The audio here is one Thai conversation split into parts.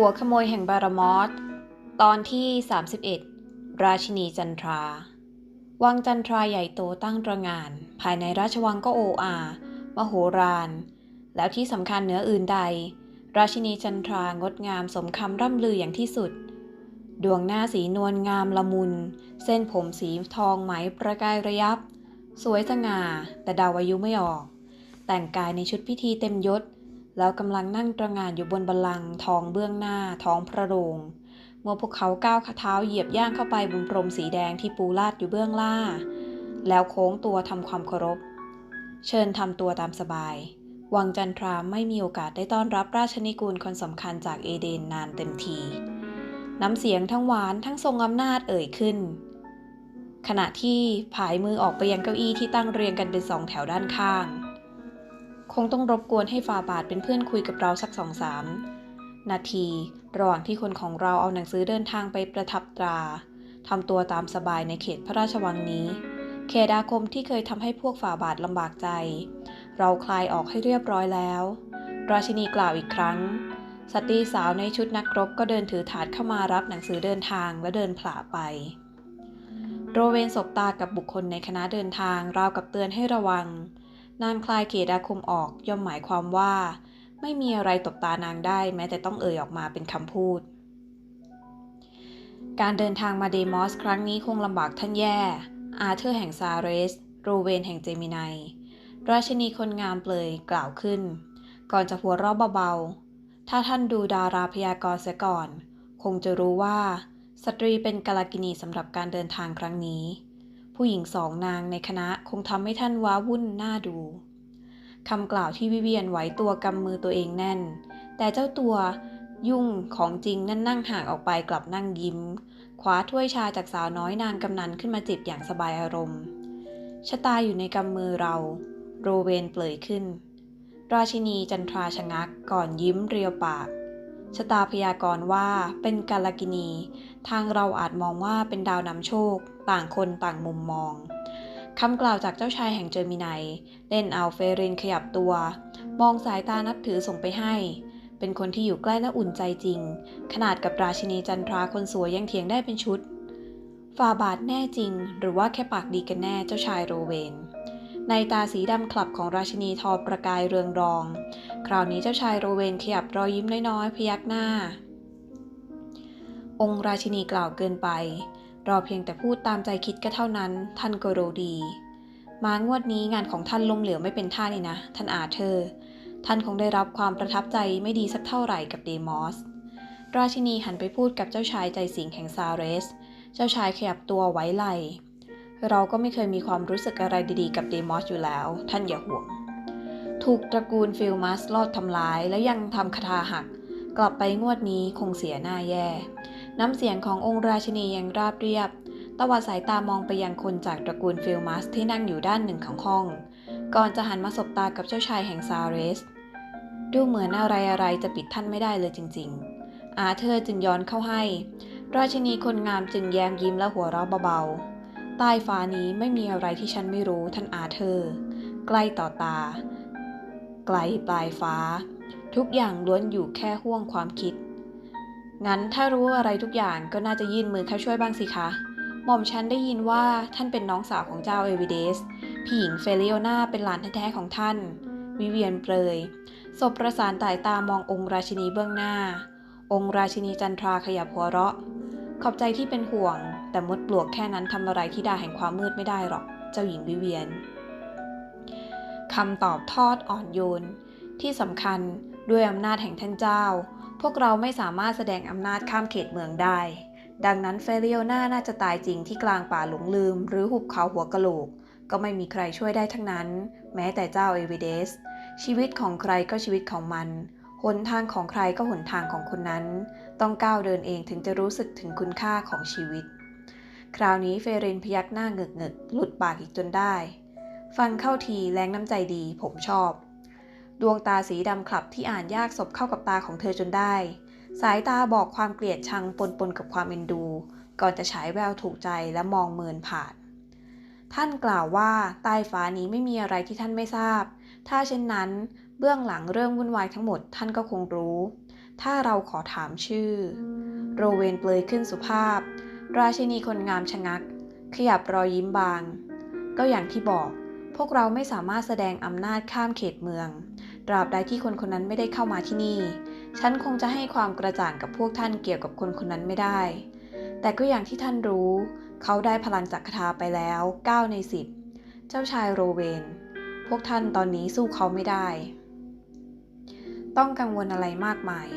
หัวขโมยแห่งบารามอสตอนที่ 31 ราชินีจันทรา วังจันทราใหญ่โตตั้งตระงาน ภายในราชวังก็โออามโหฬารแล้วที่สำคัญเหนืออื่นใด ราชินีจันทรางดงามสมคำร่ำลืออย่างที่สุด ดวงหน้าสีนวลงามละมุน เส้นผมสีทองไหมประกายระยับ สวยสง่าแต่ดาอายุไม่ออก แต่งกายในชุดพิธีเต็มยศ แล้วกำลังนั่งตระหง่านอยู่บนบัลลังก์ทองเบื้องหน้าท้องพระโรงเมื่อพวกเขาก้าวขาเท้าเหยียบย่างเข้าไปบนพรมสีแดงที่ปูลาดอยู่เบื้องล่า แล้วโค้งตัวทำความเคารพ เชิญทำตัวตามสบาย วังจันทราไม่มีโอกาสได้ต้อนรับราชนิกูลคนสำคัญจากเอเดนนานเต็มที น้ำเสียงทั้งหวานทั้งทรงอำนาจเอ่ยขึ้น ขณะที่ผายมือออกไปยังเก้าอี้ที่ตั้งเรียงกันเป็นสองแถวด้านข้าง คงต้องรบกวนให้ฟาบาทเป็นเพื่อนคุยกับเราสักสองสามนาที ระหว่างที่คนของเราเอาหนังสือเดินทางไปประทับตราทำตัวตามสบายในเขตพระราชวังนี้ เขตอาคมที่เคยทำให้พวกฝ่าบาทลำบากใจ เราคลายออกให้เรียบร้อยแล้ว ราชินีกล่าวอีกครั้ง สตรีสาวในชุดนักรบก็เดินถือถาดเข้ามารับหนังสือเดินทางและเดินผลาไปโรเวนสบตากับบุคคลในคณะเดินทางราวกับเตือนให้ระวัง นางคลายเขตอาคมออกย่อมหมายความว่า ไม่มีอะไรตบตานางได้แม้แต่ต้องเอ่ยออกมาเป็นคำพูด การเดินทางมาเดมอสครั้งนี้คงลำบากท่านแย่ อาเธอร์แห่งซาเรส โรเวนแห่งเจมินายราชินีคนงามเปลยกล่าวขึ้น ก่อนจะหัวเราะเบาๆ ถ้าท่านดูดาราพยากรณ์เสียก่อน คงจะรู้ว่า สตรีเป็นกาลกินีสำหรับการเดินทางครั้งนี้ ผู้หญิงสองนางในคณะคงทำให้ท่านว้าวุ่นหน้าดูคำกล่าวที่วิเวียนไหวตัวกำมือตัวเองแน่น แต่เจ้าตัวยุ่งของจริงนั่นนั่งห่างออกไปกลับนั่งยิ้มคว้าถ้วยชาจากสาวน้อยนางกำนันขึ้นมาจิบอย่างสบายอารมณ์ชะตาอยู่ในกำมือเรา โรเวนเปลยขึ้น ราชินีจันทราชะงักก่อนยิ้มเรียวปากชะตาพยากรณ์ว่าเป็นกาลกินี ทางเราอาจมองว่าเป็นดาวนำโชค ต่างคนต่างมุมมองคำกล่าวจากเจ้าชายแห่งเจอร์มินายเล่นเอาเฟรินขยับตัว มองสายตานับถือส่งไปให้ เป็นคนที่อยู่ใกล้และอุ่นใจจริง ขนาดกับราชินีจันทราคนสวยยังเถียงได้เป็นชุดฟาบาทแน่จริง หรือว่าแค่ปากดีกันแน่เจ้าชายโรเวน ในตาสีดำคลับของราชินีทอประกายเรืองรอง คราวนี้เจ้าชายโรเวนขยับรอยยิ้มน้อยๆพยักหน้า องค์ราชินีกล่าวเกินไป รอเพียงแต่พูดตามใจคิดก็เท่านั้น ท่านก็รู้ดี มางวดนี้งานของท่านล้มเหลวไม่เป็นท่านี่นะ ท่านอาเธอร์ ท่านคงได้รับความประทับใจไม่ดีสักเท่าไหร่กับเดมอส ราชินีหันไปพูดกับเจ้าชายใจสิงแห่งซาเรส เจ้าชายขยับตัวไว้ไหล เราก็ไม่เคยมีความรู้สึกอะไรดีๆกับเดมอสอยู่แล้ว ท่านอย่าห่วง ถูกตระกูลฟิลมัสลอดทำร้ายแล้วยังทำคาถาหัก กลับไปงวดนี้คงเสียหน้าแย่ น้ำเสียงขององค์ราชินียังราบเรียบ ตวัดสายตามองไปยังคนจากตระกูลฟิลมัสที่นั่งอยู่ด้านหนึ่งของห้อง ก่อนจะหันมาสบตากับเจ้าชายแห่งซาเรส ดูเหมือนอะไรอะไรจะปิดท่านไม่ได้เลยจริง ๆ อาเธอร์จึงย้อนเข้าให้ ราชินีคนงามจึงแย้มยิ้มและหัวเราะเบาๆ ใต้ฟ้านี้ไม่มีอะไรที่ฉันไม่รู้ท่านอาเธอร์ ใกล้ต่อตา ไกลปลายฟ้า ทุกอย่างล้วนอยู่แค่ห่วงความคิด งั้นถ้ารู้อะไรทุกอย่างก็น่าจะยื่นมือเข้าช่วยบ้างสิคะ หม่อมฉันได้ยินว่าท่านเป็นน้องสาวของเจ้าเอวิเดสพี่หญิงเฟลิโอนาเป็นหลานแท้ๆของท่าน วิเวียนเปรยศพประสานตายตามององค์ราชินีเบื้องหน้า องค์ราชินีจันทราขยับหัวเราะ ขอบใจที่เป็นห่วง แต่มดปลวกแค่นั้นทำอะไรที่ดาแห่งความมืดไม่ได้หรอก เจ้าหญิงวิเวียนคำตอบทอดอ่อนโยน ที่สำคัญด้วยอำนาจแห่งท่านเจ้า วกเราไม่สามารถแสดงอำนาจข้ามเขตเมืองได้ ดังนั้นเฟริโอนาน่าจะตายจริงที่กลางป่าหลงลืม หรือหุบเขาหัวกะโหลก ก็ไม่มีใครช่วยได้ทั้งนั้น แม้แต่เจ้าเอวิเดส ชีวิตของใครก็ชีวิตของมันหนทางของใครก็หนทางของคนนั้น ต้องก้าวเดินเองถึงจะรู้สึกถึงคุณค่าของชีวิต คราวนี้เฟรินพยักหน้าเงึกเงึกๆหลุดปากอีกจนได้ ฟังเข้าทีแรงน้ำใจดีผมชอบ ดวงตาสีดำคลับที่อ่านยากศพเข้ากับตาของเธอจนได้ สายตาบอกความเกลียดชังปนปนกับความเอ็นดู ก่อนจะฉายแววถูกใจและมองเมินผ่าน ท่านกล่าวว่าใต้ฟ้านี้ไม่มีอะไรที่ท่านไม่ทราบ ถ้าเช่นนั้น เบื้องหลังเรื่องวุ่นวายทั้งหมดท่านก็คงรู้ ถ้าเราขอถามชื่อ โรเวนเปลยขึ้นสุภาพ ราชินีคนงามชะงัก ขยับรอยยิ้มบาง ก็อย่างที่บอก พวกเราไม่สามารถแสดงอำนาจข้ามเขตเมือง ตราบใดที่คนคนนั้นไม่ได้เข้ามาที่นี่ ฉันคงจะให้ความกระจ่างกับพวกท่านเกี่ยวกับคนคนนั้นไม่ได้ แต่ก็อย่างที่ท่านรู้ เขาได้พลังจักรคาไปแล้ว 9 ใน 10 เจ้าชายโรเวน พวกท่านตอนนี้สู้เขาไม่ได้ ต้องกังวลอะไรมากมาย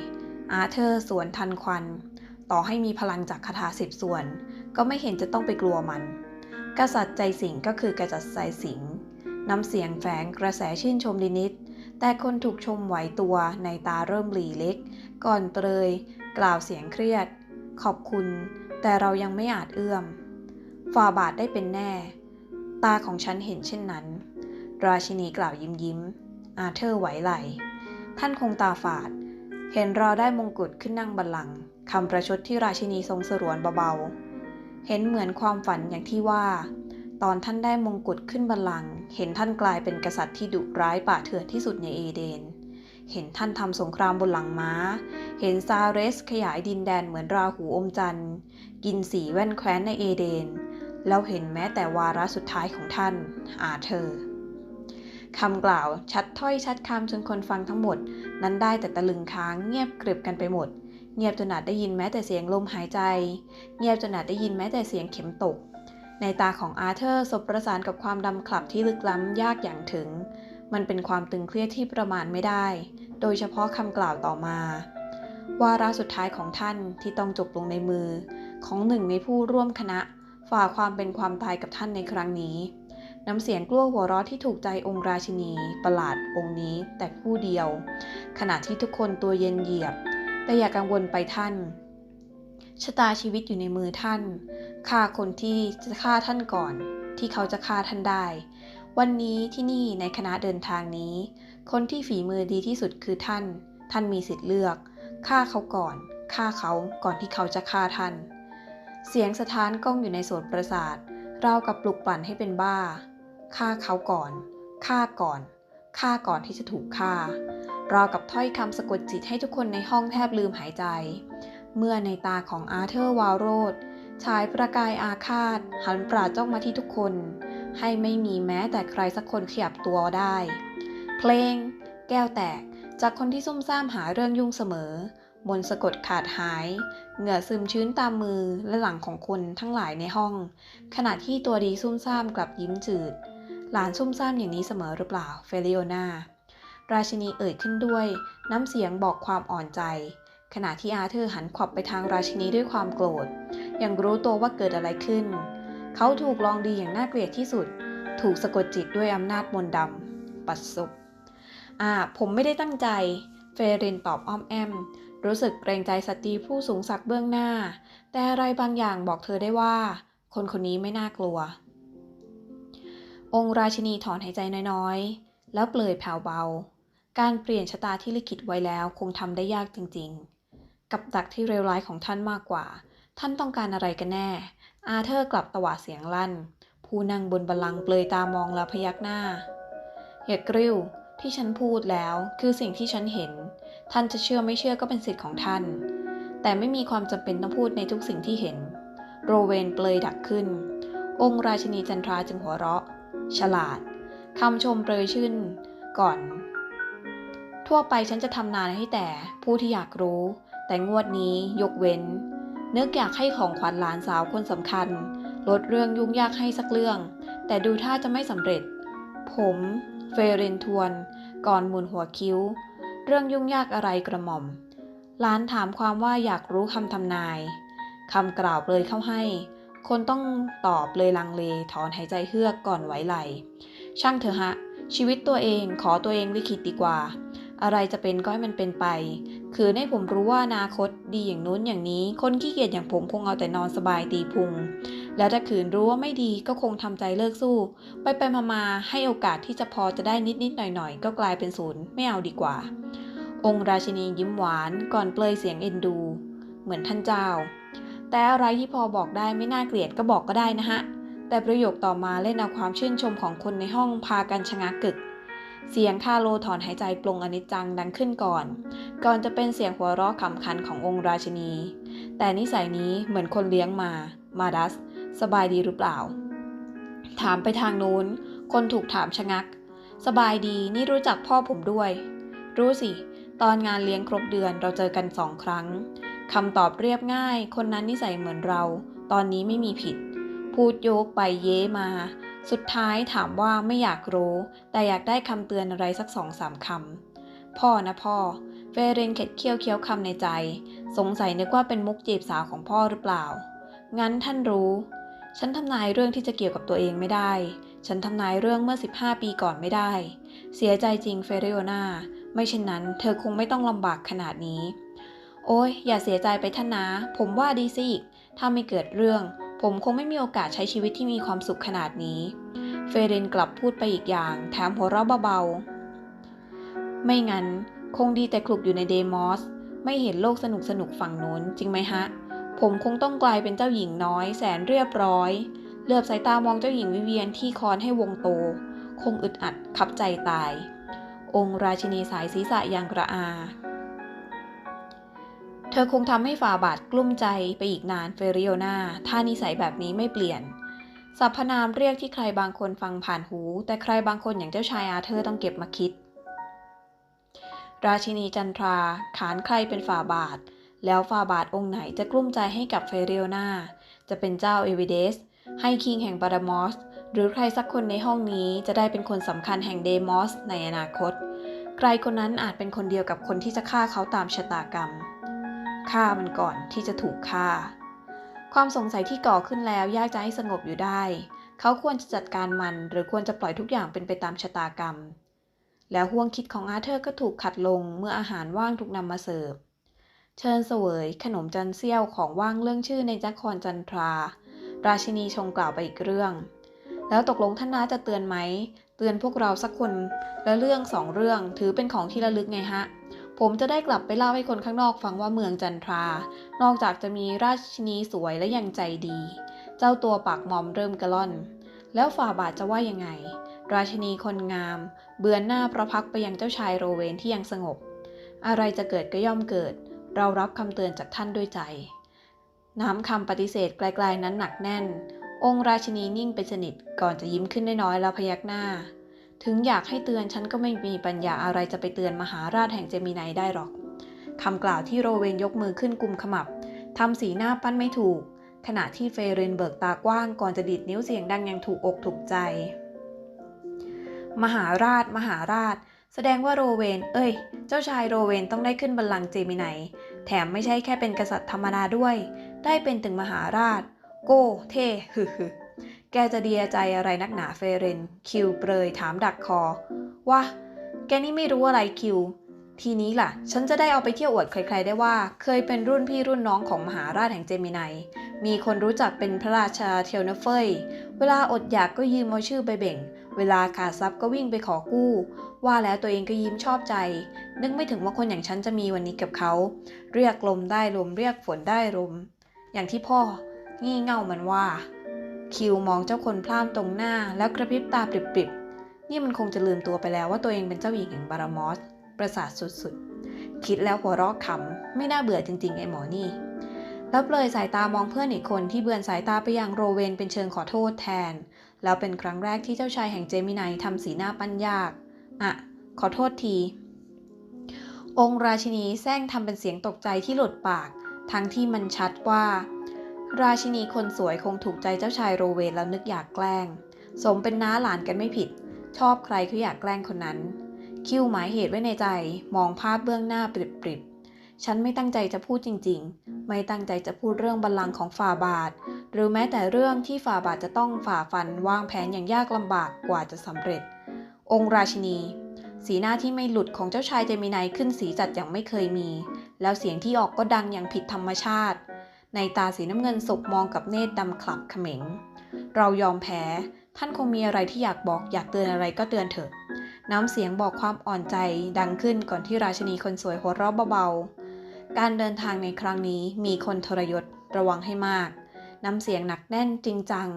อาเธอร์สวนทันควัน ต่อให้มีพลังจากคาถาสิบส่วน ก็ไม่เห็นจะต้องไปกลัวมัน กษัตริย์ใจสิงก็คือกษัตริย์ใจสิงน้ำเสียงแฝงกระแสชื่นชมนิดๆ แต่คนถูกชมไหวตัวในตาเริ่มหลีเล็ก ก่อนเปรย กล่าวเสียงเครียด ขอบคุณ แต่เรายังไม่อาจเอื้อมฝ่าบาทได้เป็นแน่ ตาของฉันเห็นเช่นนั้น ราชินีกล่าวยิ้มยิ้ม อาเธอร์ไหวไหล ท่านคงตาฝาด เห็นเราได้มงกุฎขึ้นนั่งบัลลังก์คำประชดที่ราชินีทรงสรวนเบาๆ เห็นเหมือนความฝันอย่างที่ว่า ตอนท่านได้มงกุฎขึ้นบัลลังก์เห็นท่านกลายเป็นกษัตริย์ที่ดุร้ายป่าเถื่อนที่สุดในเอเดน เห็นท่านทำสงครามบนหลังม้า เห็นซาเรสขยายดินแดนเหมือนราหูอมจันทร์ กินสีแว่นแคว้นในเอเดน แล้วเห็นแม้แต่วาระสุดท้ายของท่าน อาเธอร์คำกล่าวชัดถ้อยชัดคำจนคนฟังทั้งหมด นั้นได้แต่ตะลึงค้างเงียบกริบกันไปหมด เงียบจนอาจได้ยินแม้แต่เสียงลมหายใจ เงียบจนอาจได้ยินแม้แต่เสียงเข็มตก ในตาของอาเธอร์สบประสานกับความดำคลับที่ลึกล้ำยากอย่างถึง มันเป็นความตึงเครียดที่ประมาณไม่ได้ โดยเฉพาะคำกล่าวต่อมาวาระสุดท้ายของท่านที่ต้องจบลงในมือ ของหนึ่งในผู้ร่วมคณะ ฝ่าความเป็นความตายกับท่านในครั้งนี้ น้ำเสียงกลั้วหัวเราะที่ถูกใจองค์ราชินี ประหลาดองค์นี้แต่ผู้เดียว ขณะที่ทุกคนตัวเย็นเหยียบ แต่อย่ากังวลไปท่าน ชะตาชีวิตอยู่ในมือท่านฆ่าคนที่จะฆ่าท่านก่อน ที่เขาจะฆ่าท่านได้ วันนี้ที่นี่ในคณะเดินทางนี้ คนที่ฝีมือดีที่สุดคือท่าน ท่านมีสิทธิ์เลือกฆ่าเขาก่อนฆ่าเขาก่อนที่เขาจะฆ่าท่าน เสียงสะท้านก้องอยู่ในโสตประสาทราวกับปลุกปั่นให้เป็นบ้าฆ่าเขาก่อนฆ่าก่อนฆ่าก่อนที่จะถูกฆ่าราวกับถ้อยคำสะกดจิตให้ทุกคนในห้องแทบลืมหายใจ เมื่อในตาของอาเธอร์วาโรดฉายประกายอาฆาต หันปราดจ้องมาที่ทุกคน ให้ไม่มีแม้แต่ใครสักคนขยับตัวได้ เพลง แก้วแตกจากคนที่ซุ่มซ่ามหาเรื่องยุ่งเสมอ มนสะกดขาดหาย เหงื่อซึมชื้นตามมือและหลังของคนทั้งหลายในห้อง ขณะที่ตัวดีซุ่มซ่ามกลับยิ้มจืด หลานซุ่มซ่ามอย่างนี้เสมอหรือเปล่า เฟลิโอนาราชินีเอ่ยขึ้นด้วย น้ำเสียงบอกความอ่อนใจ ขณะที่อาเธอร์หันขวับไปทางราชินีด้วยความโกรธ ยังรู้ตัวว่าเกิดอะไรขึ้น เขาถูกลองดีอย่างน่าเกลียดที่สุด ถูกสะกดจิตด้วยอำนาจมนต์ดำ ปัสสุบอ่า ผมไม่ได้ตั้งใจ เฟรินตอบอ้อมแอม รู้สึกเกรงใจสตรีผู้สูงศักดิ์เบื้องหน้า แต่อะไรบางอย่างบอกเธอได้ว่า คนคนนี้ไม่น่ากลัว องค์ราชินีถอนหายใจน้อยๆ แล้วเปลยแผ่วเบาการเปลี่ยนชะตาที่ลิขิตไว้แล้วคงทำได้ยากจริง ๆ กับดักที่เลวร้ายของท่านมากกว่า ท่านต้องการอะไรกันแน่ อาเธอร์กลับตวาดเสียงลั่น ผู้นั่งบนบัลลังก์เปลยตามองแล้วพยักหน้า อย่ากริ้ว ที่ฉันพูดแล้ว คือสิ่งที่ฉันเห็น ท่านจะเชื่อไม่เชื่อก็เป็นสิทธิ์ของท่าน แต่ไม่มีความจำเป็นต้องพูดในทุกสิ่งที่เห็น โรเวนเปลยดักขึ้น องค์ราชินีจันทราจึงหัวเราะ ฉลาดคำชมเปรยชื่น ก่อน ทั่วไปฉันจะทำนานให้แต่ผู้ที่อยากรู้ แต่งวดนี้ยกเว้นนึกอยากให้ของขวัญหลานสาวคนสำคัญ ลดเรื่องยุ่งยากให้สักเรื่อง แต่ดูท่าจะไม่สำเร็จ ผมเฟเรนทวน ก่อนหมุนหัวคิ้ว เรื่องยุ่งยากอะไรกระหม่อมหลานถามความว่าอยากรู้คำทำนายคำกล่าวเลยเข้าให้ คนต้องตอบเลยลังเลถอนหายใจเฮือกก่อนไหวไหล ช่างเถอะฮะ ชีวิตตัวเองขอตัวเองลิขิตดีกว่า อะไรจะเป็นก็ให้มันเป็นไป คือให้ผมรู้ว่าอนาคตดีอย่างนู้นอย่างนี้ คนขี้เกียจอย่างผมคงเอาแต่นอนสบายตีพุง แล้วถ้าขืนรู้ว่าไม่ดีก็คงทำใจเลิกสู้ ไปไปมามาให้โอกาสที่จะพอจะได้นิดนิดๆหน่อยหน่อยๆก็กลายเป็นศูนย์ไม่เอาดีกว่า องค์ราชินียิ้มหวานก่อนเปลยเสียงเอ็นดู เหมือนท่านเจ้า แต่อะไรที่พอบอกได้ไม่น่าเกลียดก็บอกก็ได้นะฮะแต่ประโยคต่อมาเล่นเอาความชื่นชมของคนในห้องพากันชะงักกึก เสียงคาโลถอนหายใจปลงอนิจจังดังขึ้นก่อน ก่อนจะเป็นเสียงหัวเราะขำขันขององค์ราชินี แต่นิสัยนี้เหมือนคนเลี้ยงมา มาดัส สบายดีหรือเปล่า ถามไปทางนู้น คนถูกถามชะงัก สบายดีนี่รู้จักพ่อผมด้วย รู้สิ ตอนงานเลี้ยงครบเดือนเราเจอกันสองครั้งคำตอบเรียบง่าย คนนั้นนิสัยเหมือนเรา ตอนนี้ไม่มีผิด พูดโยกไปเย้มา สุดท้ายถามว่าไม่อยากรู้ แต่อยากได้คำเตือนอะไรสักสองสามคำพ่อนะพ่อเฟเรนเข็ดเคี้ยวเคี้ยวคำในใจ สงสัยนึกว่าเป็นมุกจีบสาวของพ่อหรือเปล่า งั้นท่านรู้ ฉันทำนายเรื่องที่จะเกี่ยวกับตัวเองไม่ได้ ฉันทำนายเรื่องเมื่อ 15 ปีก่อนไม่ได้ เสียใจจริงเฟเรโอนาไม่เช่นนั้น เธอคงไม่ต้องลำบากขนาดนี้ โอ้ยอย่าเสียใจไปท่านนะ ผมว่าดีสิถ้าไม่เกิดเรื่อง ผมคงไม่มีโอกาสใช้ชีวิตที่มีความสุขขนาดนี้ เฟเรนกลับพูดไปอีกอย่าง แถมหัวเราะเบาๆ ไม่งั้น คงดีแต่คลุกอยู่ในเดมอส ไม่เห็นโลกสนุกสนุกๆฝั่งโน้น จริงไหมฮะ ผมคงต้องกลายเป็นเจ้าหญิงน้อย แสนเรียบร้อย เหลือบสายตามองเจ้าหญิงวิเวียนที่คอนให้วงโต คงอึดอัดขับใจตาย องค์ราชินีสายศีรษะอย่างกระอา เธอคงทำให้ฝ่าบาทกลุ้มใจไปอีกนานเฟริโอนาถ้านิสัยแบบนี้ไม่เปลี่ยนสรรพนามเรียกที่ใครบางคนฟังผ่านหู แต่ใครบางคนอย่างเจ้าชายอาเธอร์ต้องเก็บมาคิด ราชินีจันทรา ขานใครเป็นฝ่าบาท แล้วฝ่าบาทองค์ไหนจะกลุ้มใจให้กับเฟริโอนาจะเป็นเจ้าเอวิเดส ให้คิงแห่งบารามอส หรือใครสักคนในห้องนี้จะได้เป็นคนสำคัญแห่งเดมอสในอนาคต ใครคนนั้นอาจเป็นคนเดียวกับคนที่จะฆ่าเขาตามชะตากรรม ฆ่ามันก่อนที่จะถูกฆ่า ความสงสัยที่ก่อขึ้นแล้วยากจะให้สงบอยู่ได้ เขาควรจะจัดการมันหรือควรจะปล่อยทุกอย่างเป็นไปตามชะตากรรม แล้วห่วงคิดของอาเธอร์ก็ถูกขัดลงเมื่ออาหารว่างถูกนำมาเสิร์ฟ เชิญเสวย ขนมจันเซี่ยวของว่างเรื่องชื่อในจักรจันทรา ราชินีชงกล่าวไปอีกเรื่อง แล้วตกลงท่านน้าจะเตือนไหม เตือนพวกเราสักคนและเรื่องสองเรื่องถือเป็นของที่ระลึกไงฮะ ผมจะได้กลับไปเล่าให้คนข้างนอกฟังว่าเมืองจันทรา นอกจากจะมีราชินีสวยและยังใจดี เจ้าตัวปากหมอมเริ่มกระล่อน แล้วฝ่าบาทจะว่ายังไง ราชินีคนงาม เบือนหน้าประพักไปยังเจ้าชายโรเวนที่ยังสงบ อะไรจะเกิดก็ย่อมเกิด เรารับคำเตือนจากท่านด้วยใจ น้ำคำปฏิเสธไกลๆนั้นหนักแน่น องค์ราชินีนิ่งไปสนิทก่อนจะยิ้มขึ้นน้อยๆแล้วพยักหน้า ถึงอยากให้เตือนฉันก็ไม่มีปัญญาอะไรจะไปเตือนมหาราชแห่งเจมิไนได้หรอกคำกล่าวที่โรเวนยกมือขึ้นกุมขมับทำสีหน้าปั้นไม่ถูก ขณะที่เฟเรนเบิกตากว้างก่อนจะดีดนิ้วเสียงดังอย่างถูกอกถูกใจ มหาราช มหาราช แสดงว่าโรเวน เอ้ย เจ้าชายโรเวนต้องได้ขึ้นบัลลังก์เจมิไนแถมไม่ใช่แค่เป็นกษัตริย์ธรรมดาด้วย ได้เป็นถึงมหาราช โก้เท่ฮึฮึ แกจะเดียใจอะไรนักหนาเฟเรน คิวเปรยถามดักคอ ว่า แกนี่ไม่รู้อะไรคิว ทีนี้ล่ะ ฉันจะได้เอาไปเที่ยวอวดใคร ๆ ได้ว่า เคยเป็นรุ่นพี่รุ่นน้องของมหาราชแห่งเจมิไนมีคนรู้จักเป็นพระราชาเทียวเนเฟย เวลาอดอยากก็ยืมเอาชื่อไปเบ่ง เวลาขาดทรัพย์ก็วิ่งไปขอกู้ ว่าแล้วตัวเองก็ยิ้มชอบใจ นึกไม่ถึงว่าคนอย่างฉันจะมีวันนี้กับเขา เรียกลมได้ลมเรียกฝนได้ลม อย่างที่พ่อ งี่เง่ามันว่า คิวมองเจ้าคนพล่ามตรงหน้า แล้วกระพริบตาปริบๆ นี่มันคงจะลืมตัวไปแล้วว่าตัวเองเป็นเจ้าหญิงแห่งบารามอส ประสาทสุดๆ คิดแล้วหัวเราะขำ ไม่น่าเบื่อจริงๆ ไอ้หมอนี่ แล้วเปลยสายตามองเพื่อนอีกคนที่เบือนสายตาไปยังโรเวนเป็นเชิงขอโทษแทน แล้วเป็นครั้งแรกที่เจ้าชายแห่งเจมิไนทำสีหน้าปั้นยาก อะ ขอโทษที องค์ราชินีแซงทำเป็นเสียงตกใจที่หลุดปาก ทั้งที่มันชัดว่า ราชินีคนสวยคงถูกใจเจ้าชายโรเวนแล้วนึกอยากแกล้ง สมเป็นน้าหลานกันไม่ผิด ชอบใครก็อยากแกล้งคนนั้น คิวหมายเหตุไว้ในใจ มองภาพเบื้องหน้าปริบๆ ฉันไม่ตั้งใจจะพูดจริง ๆ ไม่ตั้งใจจะพูดเรื่องบัลลังก์ของฝ่าบาท หรือแม้แต่เรื่องที่ฝ่าบาทจะต้องฝ่าฟันวางแผนอย่างยากลำบากกว่าจะสำเร็จ องค์ราชินี สีหน้าที่ไม่หลุดของเจ้าชายเจมินายขึ้นสีจัดอย่างไม่เคยมี แล้วเสียงที่ออกก็ดังอย่างผิดธรรมชาติ ในตาสีน้ำเงินสบมองกับเนตรดำขลับเขม็ง เรายอมแพ้ ท่านคงมีอะไรที่อยากบอกอยากเตือนอะไรก็เตือนเถอะ น้ำเสียงบอกความอ่อนใจดังขึ้นก่อนที่ราชินีคนสวยหัวเราะเบาๆ การเดินทางในครั้งนี้มีคนทรยศระวังให้มาก น้ำเสียงหนักแน่นจริงจัง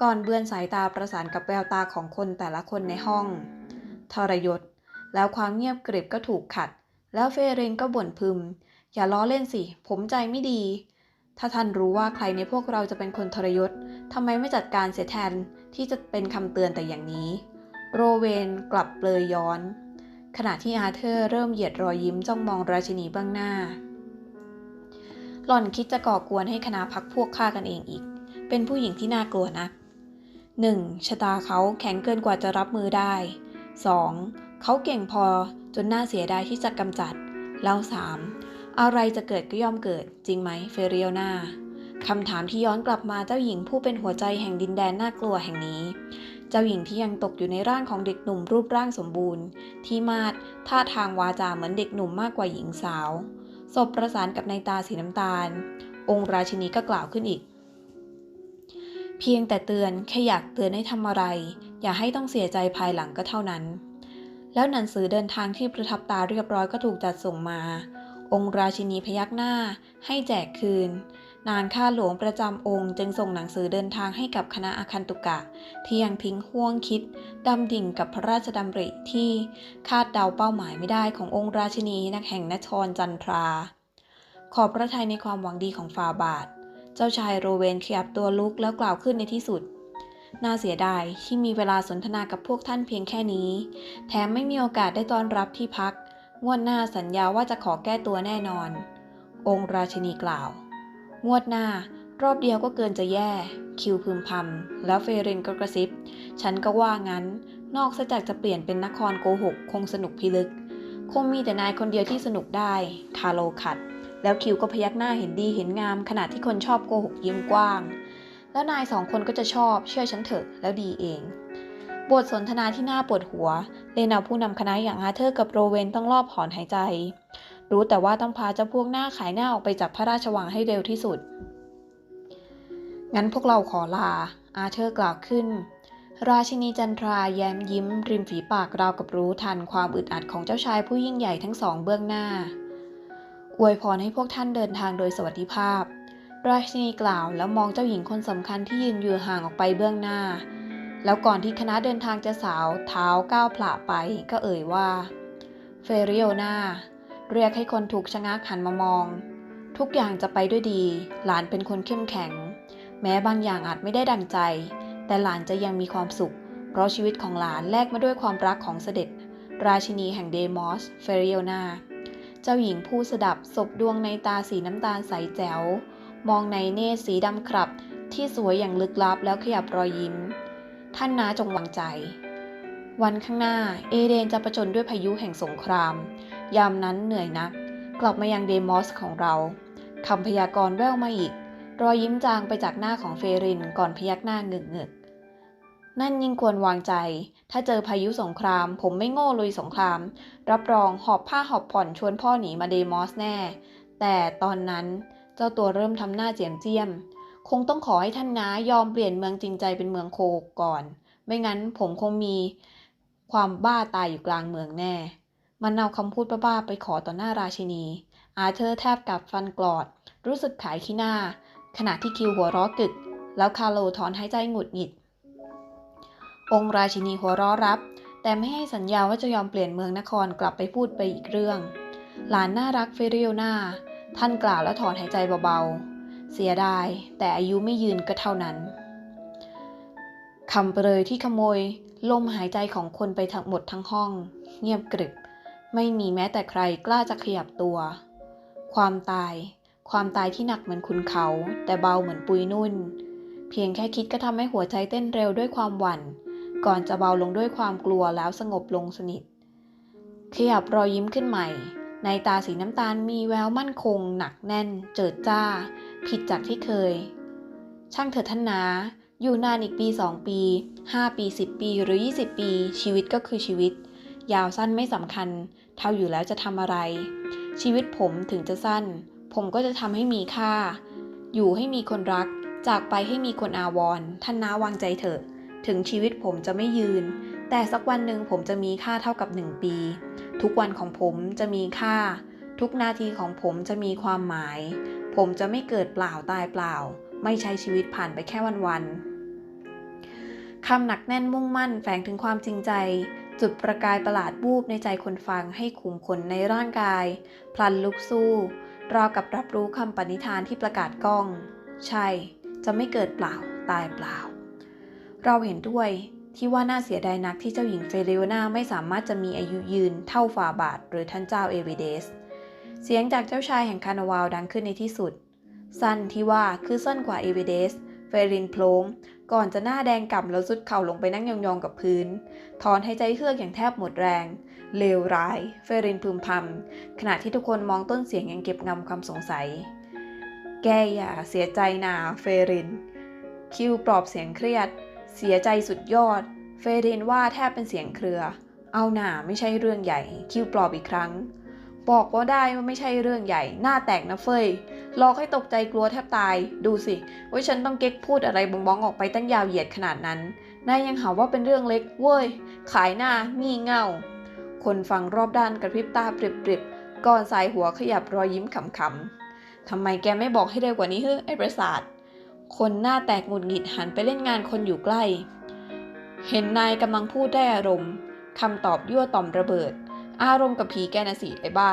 ก่อนเบือนสายตาประสานกับแววตาของคนแต่ละคนในห้อง ทรยศ แล้วความเงียบกริบก็ถูกขัด แล้วเฟเรนก็บ่นพึม อย่าล้อเล่นสิ ผมใจไม่ดี ถ้าท่านรู้ว่าใครในพวกเราจะเป็นคนทรยศทำไมไม่จัดการเสียแทนที่จะเป็นคำเตือนแต่อย่างนี้ โรเวนกลับเปลยย้อน ขณะที่อาเธอร์เริ่มเหยียดรอยยิ้มจ้องมองราชินีเบื้องหน้า หล่อนคิดจะก่อกวนให้คณะพักพวกฆ่ากันเองอีก เป็นผู้หญิงที่น่ากลัวนัก 1. ชะตาเขาแข็งเกินกว่าจะรับมือได้ 2. เขาเก่งพอจนน่าเสียดายที่จะกำจัด แล้ว 3. อะไรจะเกิดก็ย่อมเกิด จริงไหมเฟเรียนาคำถามที่ย้อนกลับมาเจ้าหญิงผู้เป็นหัวใจแห่งดินแดนน่ากลัวแห่งนี้ เจ้าหญิงที่ยังตกอยู่ในร่างของเด็กหนุ่มรูปร่างสมบูรณ์ ที่มาดท่าทางวาจาเหมือนเด็กหนุ่มมากกว่าหญิงสาวศพประสานกับในตาสีน้ำตาล องค์ราชินีก็กล่าวขึ้นอีก เพียงแต่เตือนแค่อยากเตือนให้ทำอะไร อย่าให้ต้องเสียใจภายหลังก็เท่านั้น แล้วหนังสือเดินทางที่ประทับตาเรียบร้อยก็ถูกจัดส่งมา องค์ราชินีพยักหน้าให้แจกคืน นานข้าหลวงประจำองค์จึงส่งหนังสือเดินทางให้กับคณะอาคันตุกะ ที่ยังทิ้งห่วงคิดดำดิ่งกับพระราชดำริที่คาดเดาเป้าหมายไม่ได้ขององค์ราชินีนักแห่งนชรจันทรา ขอบพระทัยในความหวังดีของฟาบาท เจ้าชายโรเวนขยับตัวลุกแล้วกล่าวขึ้นในที่สุดน่าเสียดายที่มีเวลาสนทนากับพวกท่านเพียงแค่นี้ แถมไม่มีโอกาสได้ต้อนรับที่พัก งวดหน้าสัญญาว่าจะขอแก้ตัวแน่นอน องค์ราชินีกล่าว งวดหน้ารอบเดียวก็เกินจะแย่ คิวพึมพำแล้วเฟรนก็กระซิบ ฉันก็ว่างั้น นอกจากจะเปลี่ยนเป็นนครโกหก คงสนุกพิลึก คงมีแต่นายคนเดียวที่สนุกได้ คาโลขัด แล้วคิวก็พยักหน้าเห็นดีเห็นงาม ขณะที่คนชอบโกหกยิ้มกว้าง แล้วนายสองคนก็จะชอบ เชื่อฉันเถอะ แล้วดีเอง บทสนทนาที่น่าปวดหัว เลนเอาผู้นำคณะอย่างอาเธอร์กับโรเวนต้องรอบหอนหายใจ รู้แต่ว่าต้องพาเจ้าพวกหน้าขายหน้าออกไปจากพระราชวังให้เร็วที่สุด งั้นพวกเราขอลา อาเธอร์กล่าวขึ้น ราชินีจันทราแย้มยิ้ม ริมฝีปากราวกับรู้ทันความอึดอัดของเจ้าชายผู้ยิ่งใหญ่ทั้งสองเบื้องหน้า อวยพรให้พวกท่านเดินทางโดยสวัสดิภาพ ราชินีกล่าวแล้วมองเจ้าหญิงคนสำคัญที่ยืนอยู่ห่างออกไปเบื้องหน้า แล้วก่อนที่คณะเดินทางจะสาวเท้าก้าวผละไปก็เอ่ยว่า เฟริโอนาเรียกให้คนถูกชะงักหันมามอง ทุกอย่างจะไปด้วยดี หลานเป็นคนเข้มแข็ง แม้บางอย่างอาจไม่ได้ดังใจ แต่หลานจะยังมีความสุข เพราะชีวิตของหลานแลกมาด้วยความรักของเสด็จ ราชินีแห่งเดมอส เฟริโอนาเจ้าหญิงผู้สดับศพดวงในตาสีน้ำตาลใสแจ๋ว มองในเนตรสีดำครับ ที่สวยอย่างลึกลับแล้วขยับรอยยิ้ม ท่านนาจงวางใจ วันข้างหน้าเอเดนจะประจนด้วยพายุแห่งสงคราม ยามนั้นเหนื่อยนัก กลับมายังเดมอสของเราคำพยากรณ์แว่วมาอีก รอยยิ้มจางไปจากหน้าของเฟรินก่อนพยักหน้าเงึกเงึกๆนั่นยิ่งควรวางใจ ถ้าเจอพายุสงคราม ผมไม่โง่ลุยสงคราม รับรองหอบผ้าหอบผ่อนชวนพ่อหนีมาเดมอสแน่ แต่ตอนนั้นเจ้าตัวเริ่มทำหน้าเจียมเจียม คงต้องขอให้ท่านน้ายอมเปลี่ยนเมืองจริงใจเป็นเมืองโคก่อน ไม่งั้นผมคงมีความบ้าตายอยู่กลางเมืองแน่ มันเอาคำพูดบ้าๆไปขอต่อหน้าราชินี อาเธอร์แทบกับฟันกรอด รู้สึกขายขี้หน้า ขณะที่คิวหัวเร้อกึก แล้วคาโลถอนหายใจหงุดหงิด องค์ราชินีหัวเร้อรับ แต่ไม่ให้สัญญาว่าจะยอมเปลี่ยนเมืองนครกลับไปพูดไปอีกเรื่อง หลานน่ารักเฟริโอนาท่านกล่าวแล้วถอนหายใจเบาๆ เสียดายแต่อายุไม่ยืนก็เท่านั้นคำเปรยที่ขโมยลมหายใจของคนไปทั้งหมดทั้งห้อง เงียบกริบ ไม่มีแม้แต่ใครกล้าจะขยับตัว ความตาย ความตายที่หนักเหมือนคุณเขา แต่เบาเหมือนปุยนุ่น เพียงแค่คิดก็ทำให้หัวใจเต้นเร็วด้วยความหวัน่น ก่อนจะเบาลงด้วยความกลัวแล้วสงบลงสนิทขยับรอยยิ้มขึ้นใหม่ ในตาสีน้ำตาลมีแววมั่นคง หนักแน่น เจิดจ้า ผิดจากที่เคย ช่างเถิดท่านนา อยู่นานอีกปี 2 ปี 5 ปี 10 ปีหรือ 20 ปี ชีวิตก็คือชีวิต ยาวสั้นไม่สำคัญ เท่าอยู่แล้วจะทำอะไร ชีวิตผมถึงจะสั้น ผมก็จะทำให้มีค่า อยู่ให้มีคนรัก จากไปให้มีคนอาวร์ท่านนาวางใจเถอะ ถึงชีวิตผมจะไม่ยืน แต่สักวันหนึ่งผมจะมีค่าเท่ากับหนึ่งปี ทุกวันของผมจะมีค่า ทุกนาทีของผมจะมีความหมาย ผมจะไม่เกิดเปล่าตายเปล่า ไม่ใช้ชีวิตผ่านไปแค่วันๆคำหนักแน่นมุ่งมั่นแฝงถึงความจริงใจ จุดประกายประหลาดวูบในใจคนฟังให้ขุมขนในร่างกาย พลันลุกสู้ราวกับรับรู้คำปณิธานที่ประกาศกล้อง ใช่ จะไม่เกิดเปล่าตายเปล่า เราเห็นด้วย ที่ว่าน่าเสียดายนักที่เจ้าหญิงเฟเรโอนาไม่สามารถจะมีอายุยืนเท่าฟาบาทหรือท่านเจ้าเอวิเดส เสียงจากเจ้าชายแห่งคาร์นาวาลดังขึ้นในที่สุด สั้นที่ว่าคือสั้นกว่าเอวิเดส เฟรินโพลงก่อนจะหน้าแดงก่ำแล้วสุดเข่าลงไปนั่งยองๆกับพื้น ถอนหายใจเฮือกอย่างแทบหมดแรง เลวร้าย เฟรินพึมพำขณะที่ทุกคนมองต้นเสียงยังเก็บงำความสงสัย แกอย่าเสียใจนาเฟริน คิวปลอบเสียงเครียด เสียใจสุดยอด เฟรินว่าแทบเป็นเสียงเครือ เอาหน่าไม่ใช่เรื่องใหญ่ คิวปลอบอีกครั้ง บอกว่าได้ว่าไม่ใช่เรื่องใหญ่ หน้าแตกนะเฟยหลอกให้ตกใจกลัวแทบตาย ดูสิ ว่าฉันต้องเก๊กพูดอะไรบงบ้องออกไปตั้งยาวเหยียดขนาดนั้น นายยังหาว่าเป็นเรื่องเล็กเว้ย ขายหน้างี่เง่า คนฟังรอบด้านกระพริบตาปริบๆ ก่อนสายหัวขยับรอยยิ้มขำๆทำไมแกไม่บอกให้เร็วกว่านี้เฮ้ไอ้ประสาท คนหน้าแตกหงุดหงิดหันไปเล่นงานคนอยู่ใกล้ เห็นนายกำลังพูดได้อารมณ์คำตอบยั่วต่อมระเบิด อารมณ์กับผีแกนสิไอ้บ้า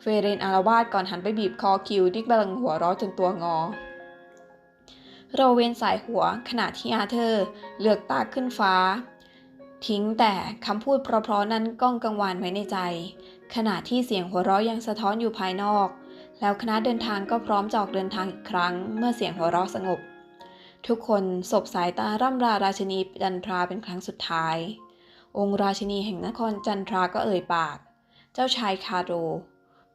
เฟเรนอารวาสก่อนหันไปบีบคอคิวที่กำลังหัวร้อจนตัวงอ เราเวนสายหัวขณะที่อาเธอร์เลือกตาขึ้นฟ้า ทิ้งแต่คำพูดเพราะๆนั้นก้องกังวานไว้ในใจ ขณะที่เสียงหัวเราะยังสะท้อนอยู่ภายนอก แล้วคณะเดินทางก็พร้อมจอกเดินทางอีกครั้ง เมื่อเสียงหัวเราะสงบ ทุกคนสบสายตาร่ำราราชินีจันทราเป็นครั้งสุดท้าย องค์ราชินีแห่งนครจันทราก็เอ่ยปาก เจ้าชายคาโร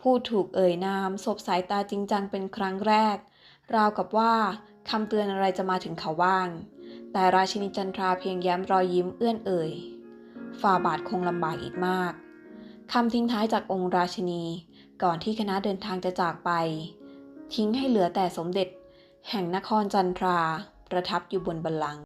พูดถูกเอ่ยนามสบสายตาจริงจังเป็นครั้งแรก ราวกับว่าคำเตือนอะไรจะมาถึงเขาบ้าง แต่ราชินีจันทราเพียงแย้มรอยยิ้มเอื้อนเอ่ยฝ่าบาทคงลำบากอีกมากคำทิ้งท้ายจากองค์ราชินี ก่อนที่คณะเดินทางจะจากไป ทิ้งให้เหลือแต่สมเด็จ แห่งนครจันทรา ประทับอยู่บนบัลลังก์